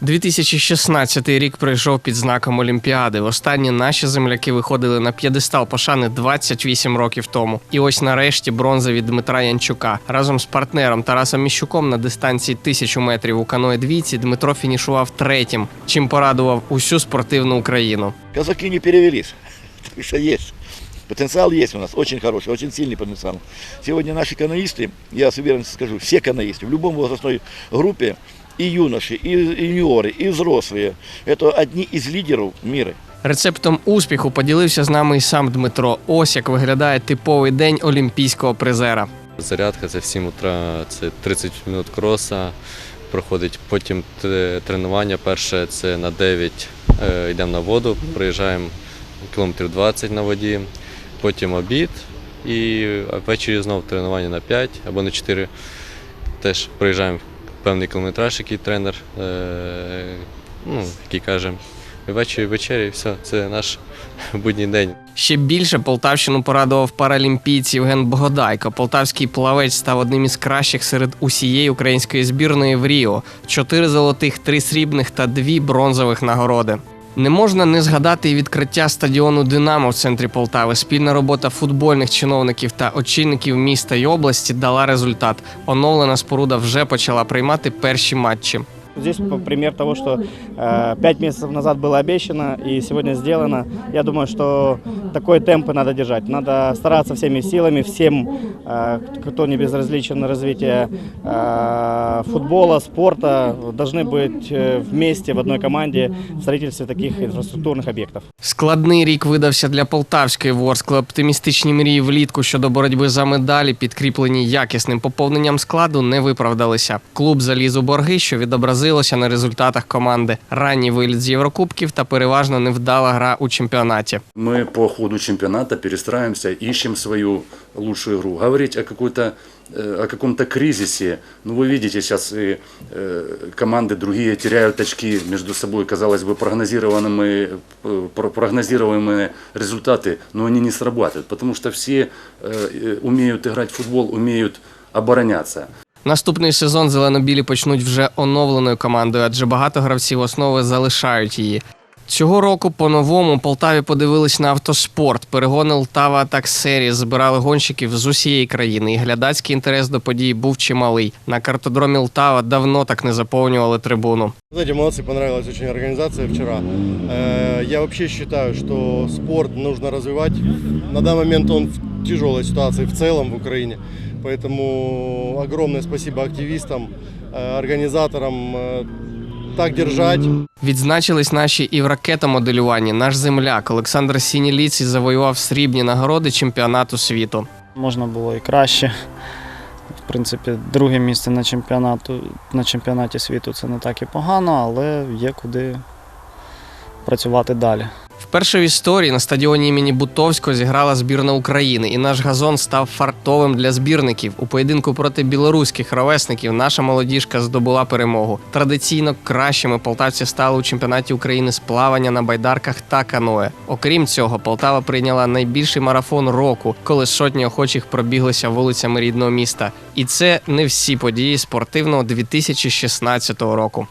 2016 рік пройшов під знаком Олімпіади. Востаннє наші земляки виходили на п'єдестал пошани 28 років тому. І ось нарешті бронза від Дмитра Янчука. Разом з партнером Тарасом Міщуком на дистанції тисячу метрів у каної двійці Дмитро фінішував третім, чим порадував усю спортивну Україну. Казаки не перевелись. Так что есть. Потенциал есть у нас, очень хороший, очень сильный потенциал. Сегодня наши каноисты, я с уверенностью скажу, все каноисты в любом возрастной группе, и юноши, и юниоры, и взрослые, это одни из лидеров мира. Рецептом успіху поділився з нами і сам Дмитро. Ось як виглядає типовий день олімпійського призера. Зарядка це в 7 утра, це 30 минут кроса проходить. Потім те- тренування перше це на 9 е, йдемо на воду, проїжджаємо кілометрів 20 на воді, потім обід і ввечері знову тренування на 5 або на 4. Теж проїжджаємо певний кілометраж, який тренер, е, ну, який каже. вечір вечері, все, це наш будній день. Ще більше Полтавщину порадував паралімпійць Євген Богодайко. Полтавський плавець став одним із кращих серед усієї української збірної в Ріо. Чотири золотих, три срібних та дві бронзових нагороди. Не можна не згадати і відкриття стадіону Динамо в центрі Полтави. Спільна робота футбольних чиновників та очільників міста й області дала результат. Оновлена споруда вже почала приймати перші матчі. Здесь по- пример того, что э, пять месяцев назад было обещано и сегодня сделано. Я думаю, что такой темп и надо держать. Надо стараться всеми силами, всем, э, кто не безразличен на развитие э, футбола, спорта, должны быть э, вместе в одной команде в строительстве таких инфраструктурных объектов. Складний рік видався для полтавської Ворскли. Оптимістичні мрії влітку щодо боротьби за медалі, підкріплені якісним поповненням складу, не виправдалися. Клуб заліз у борги, що відобразилося на результатах команди. Ранній виліт з Єврокубків та переважно невдала гра у чемпіонаті. Мы по ходу чемпионата перестраиваемся, ищем свою лучшую игру. Говорить о какой-то э, о каком-то кризисе. Ну, вы видите, сейчас и э, команды другие теряют очки между собой, казалось бы, прогнозируемые, э, про- прогнозируемые результаты, но они не срабатывают, потому что все э, э, умеют играть в футбол, умеют обороняться. Наступний сезон зеленобілі почнуть вже оновленою командою, адже багато гравців основи залишають її. Цього року по-новому Полтаві подивились на автоспорт. Перегони Лтава так серії збирали гонщиків з усієї країни. І глядацький інтерес до подій був чималий. На картодромі Лтава давно так не заповнювали трибуну. Знаете, молодцы, понравилась очень организация вчера. Э, Я вообще считаю, что спорт нужно развивать. На данный момент он в тяжелой ситуации в целом в Украине. Поэтому огромное спасибо активистам, э, организаторам. э, Так держать. Відзначились наші і в ракетомоделюванні. Наш земляк Олександр Сініліцій завоював срібні нагороди чемпіонату світу. Можна було і краще. В принципі, друге місце на чемпіонату на чемпіонаті світу це не так і погано, але є куди працювати далі. Вперше в історії на стадіоні імені Бутовського зіграла збірна України, і наш газон став фартовим для збірників. У поєдинку проти білоруських ровесників наша молодіжка здобула перемогу. Традиційно кращими полтавці стали у чемпіонаті України з плавання на байдарках та каное. Окрім цього, Полтава прийняла найбільший марафон року, коли сотні охочих пробіглися вулицями рідного міста. І це не всі події спортивного 2016 року.